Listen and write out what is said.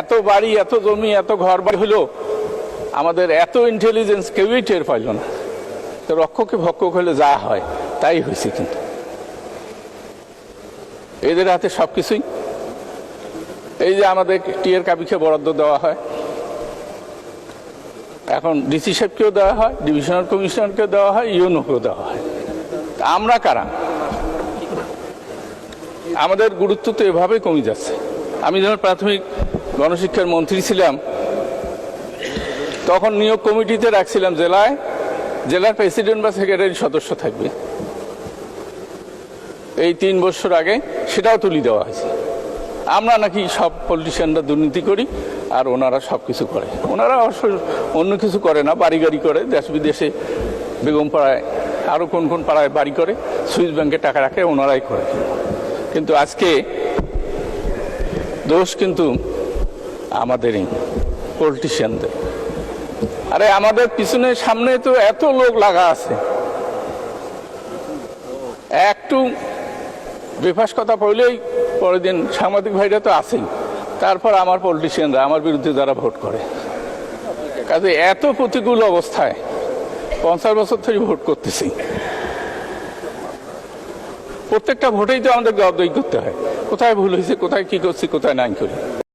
এত বাড়ি, এত জমি, এত ঘর বাড়ি হলো, আমাদের এত ইন্টেলিজেন্স কেউই টের পাইল না। তো রক্ষকে ভক্ষক হলে যা হয়, তাই হয়েছে কিন্তু। এদের হাতে সব কিছুই এই যে আমাদের টিয়ের কাবিকে বরাদ্দ দেওয়া হয়। এখন ডিসি সাহেবকেও দেওয়া হয়, ডিভিশনাল কমিশনারকেও দেওয়া হয়, ইউনোকেও দেওয়া হয়। আমরা কারা? আমাদের গুরুত্ব তো এভাবেই কমে যাচ্ছে। আমি যখন প্রাথমিক গণশিক্ষার মন্ত্রী ছিলাম, তখন নিয়োগ কমিটিতে রাখছিলাম জেলায়, জেলার প্রেসিডেন্ট বা সেক্রেটারি সদস্য থাকবে। এই তিন বছর আগে সেটাও তুলে দেওয়া হয়েছে। আমরা নাকি সব পলিটিশিয়ানরা দুর্নীতি করি আর ওনারা সব কিছু করে। ওনারা অবশ্য অন্য কিছু করে না, বাড়ি গাড়ি করে, দেশ বিদেশে বেগম পাড়ায় আরও কোন কোন পাড়ায় বাড়ি করে, সুইস ব্যাংকে টাকা রাখে, ওনারাই করে। কিন্তু আজকে দোষ কিন্তু আমাদেরই পলিটিশিয়ানদের আরে আমাদের পিছনে সামনে তো এত লোক লাগা আছে। একটু বেফাস কথা পড়লেই পরের দিন সাংবাদিক ভাইরা তো আছেই। তারপর আমার পলিটিশিয়ানরা আমার বিরুদ্ধে যারা ভোট করে। কাজে এত প্রতিকূল অবস্থায় পঞ্চাশ বছর ধরে ভোট করতেছি। প্রত্যেকটা ভোটেই তো আমাদের জবাবদারি করতে হয়। কোথায় ভুল হয়েছে, কোথায় কি করছি, কোথায় নাই করি।